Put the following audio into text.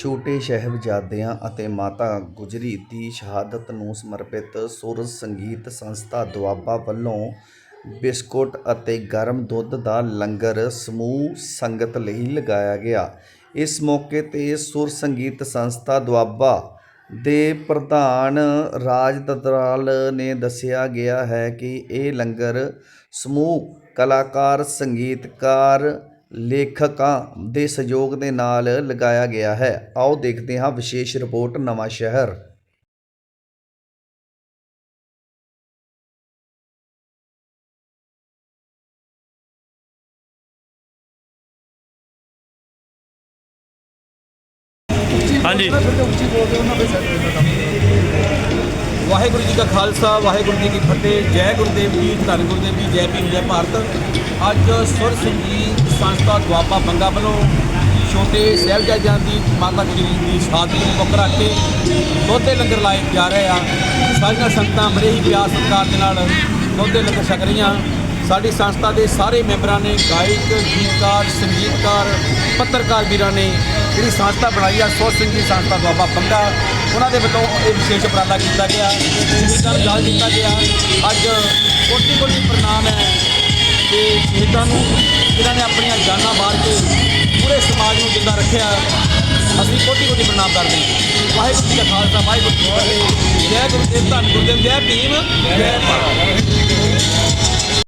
ਛੋਟੇ ਸਾਹਿਬਜ਼ਾਦਿਆਂ ਅਤੇ ਮਾਤਾ ਗੁਜਰੀ ਦੀ ਸ਼ਹਾਦਤ ਨੂੰ ਸਮਰਪਿਤ ਸੁਰ ਸੰਗੀਤ ਸੰਸਥਾ ਦੁਆਬਾ ਵੱਲੋਂ ਬਿਸਕੁਟ ਅਤੇ ਗਰਮ ਦੁੱਧ ਦਾ ਲੰਗਰ ਸਮੂਹ ਸੰਗਤ ਲਈ ਲਗਾਇਆ ਗਿਆ। ਇਸ ਮੌਕੇ ਤੇ ਸੁਰ ਸੰਗੀਤ ਸੰਸਥਾ ਦੁਆਬਾ ਦੇ ਪ੍ਰਧਾਨ ਰਾਜ ਦਦਰਾਲ ਨੇ ਦੱਸਿਆ ਗਿਆ ਹੈ ਕਿ ਇਹ ਲੰਗਰ ਸਮੂਹ ਕਲਾਕਾਰ, ਸੰਗੀਤਕਾਰ ਲੇਖਕਾਂ ਦੇ ਸਹਿਯੋਗ ਦੇ ਨਾਲ ਲਗਾਇਆ ਗਿਆ ਹੈ। ਆਓ ਦੇਖਦੇ ਹਾਂ ਵਿਸ਼ੇਸ਼ ਰਿਪੋਰਟ ਨਵਾਂ ਸ਼ਹਿਰ। ਹਾਂਜੀ। ਵਾਹਿਗੁਰੂ ਜੀ ਕਾ ਖਾਲਸਾ, ਵਾਹਿਗੁਰੂ ਜੀ ਕੀ ਫਤਿਹ, ਜੈ ਗੁਰਦੇਵ ਜੀ, ਧੰਨ ਗੁਰਦੇਵ ਜੀ, ਜੈ ਭੀਮ, ਜੈ ਭਾਰਤ। ਅੱਜ ਸੁਰ ਸੰਗੀਤ ਸੰਸਥਾ ਦੁਆਬਾ ਬੰਗਾ ਵੱਲੋਂ ਛੋਟੇ ਸਾਹਿਬਜ਼ਾਦਿਆਂ ਦੀ ਮਾਤਾ ਗੁਜਰੀ ਦੀ ਸ਼ਹਾਦਤ ਨੂੰ ਮੁੱਖ ਰੱਖ ਕੇ ਦੋਧੇ ਲੰਗਰ ਲਾਏ ਜਾ ਰਹੇ ਆ। ਸਾਰੀਆਂ ਸੰਗਤਾਂ ਬੜੇ ਹੀ ਪਿਆਰ ਸਤਿਕਾਰ ਦੇ ਨਾਲ ਦੋਧੇ ਲੰਗਰ ਛਕ ਰਹੀਆਂ। ਸਾਡੀ ਸੰਸਥਾ ਦੇ ਸਾਰੇ ਮੈਂਬਰਾਂ ਨੇ ਗਾਇਕ, ਗੀਤਕਾਰ, ਸੰਗੀਤਕਾਰ, ਪੱਤਰਕਾਰ ਵੀਰਾਂ ਨੇ ਜਿਹੜੀ ਸੰਸਥਾ ਬਣਾਈ ਆ, ਸੁਰ ਸੰਗੀਤ ਸੰਸਥਾ ਦੁਆਬਾ ਬੰਗਾ, ਉਹਨਾਂ ਦੇ ਵੱਲੋਂ ਇਹ ਵਿਸ਼ੇਸ਼ ਉਪਰਾਲਾ ਕੀਤਾ ਗਿਆ। ਸ਼ਹੀਦਾਂ ਨੂੰ ਯਾਦ ਕੀਤਾ ਗਿਆ। ਅੱਜ ਕੋਟੀ ਕੋਟੀ ਪ੍ਰਣਾਮ ਹੈ। ਤੇ ਸ਼ਹੀਦਾਂ ਨੂੰ ਜਿਨ੍ਹਾਂ ਨੇ ਆਪਣੀਆਂ ਜਾਨਾਂ ਵਾਰ ਕੇ ਪੂਰੇ ਸਮਾਜ ਨੂੰ ਜਿੰਦਾ ਰੱਖਿਆ ਅਸੀਂ ਕੋਟੀ ਕੋਟੀ ਪ੍ਰਣਾਮ ਕਰਦੇ ਹਾਂ। ਵਾਹਿਗੁਰੂ ਜੀ ਕਾ ਖਾਲਸਾ, ਵਾਹਿਗੁਰੂ ਜੀ ਕੀ ਫਤਿਹ। ਜੈ ਗੁਰਦੇਵ ਧੰਨ ਗੁਰਦੇਵ, ਜੈ ਭੀਮ, ਜੈ ਭਾਰਤ।